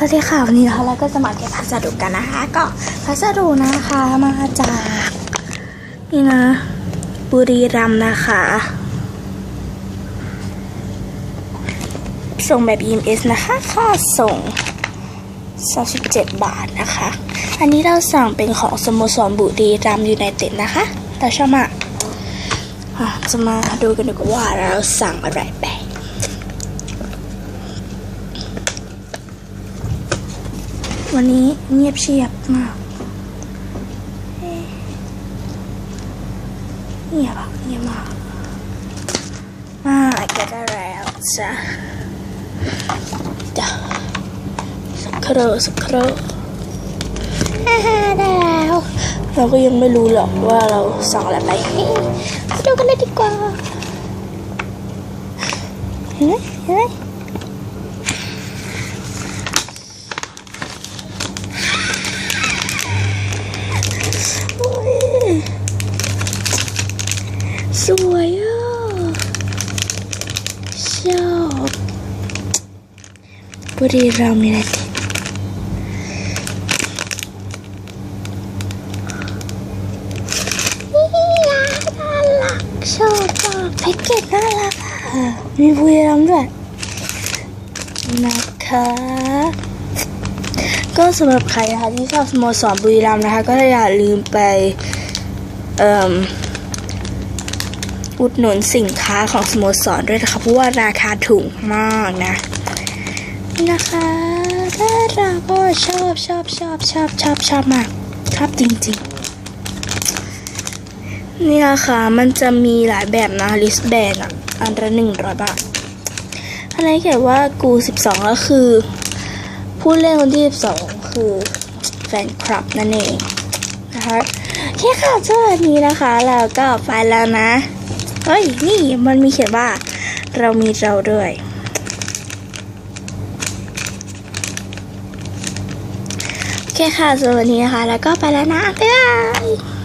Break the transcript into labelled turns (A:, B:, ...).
A: สวัสดีค่ะวันนี้นะคะเราก็จะมาเก็บพัสดุกันนะคะ ก็พัสดุนะคะมาจากนี่นะ บุรีรัมย์นะคะ ส่งแบบ EMS นะคะค่าส่ง 37 บาทนะคะ อันนี้เราสั่งเป็นของสโมสรบุรีรัมย์ยูไนเต็ดนะคะแต่ชอบมากจะมาดูกันดีกว่าเราสั่งอะไรไป วันนี้เงียบเชียบมากเงียบอะเงียบมากมาเก็ได้แล้วจ้ะจ้ะสักครู่สักครู่ฮ่าฮ่าได้แล้ว เราก็ยังไม่รู้หรอกว่าเราสั่งอะไรไป ชอบบุรีรัมย์ยูไนเต็ดนี่ารักชอบมากแพ็กเกจน่ารักอะมีบุรีรัมด้วยนะคะ ก็สำหรับใครนะคะที่ชอบสโมสรบุรีรัมย์นะคะ ก็อย่าลืมไปเอ่อ อุดหนุนสินค้าของสโมสรด้วยนะคะเพราะว่าราคาถูกมากนะ นะคะถ้าเราก็ชอบชอบชอบชอบชอบชอบมากชอบจริง ๆ นี่นะคะมันจะมีหลายแบบนะลิสแบนอะอันละหนึ่งร้อยบาทอะไรเขียนว่ากูสิบสองก็คือ ผู้เล่นคนที่12คือแฟนคลับนั่นเองนะคะแค่ข่าวเจ้านนี้นะคะแล้วก็ไปแล้วนะ เฮ้ย นี่มันมีเขียนว่า เรามีเราด้วย โอเค่ข่าวเจ้าวันนี้นะคะ แล้วก็ไปแล้วนะบ๊ายบาย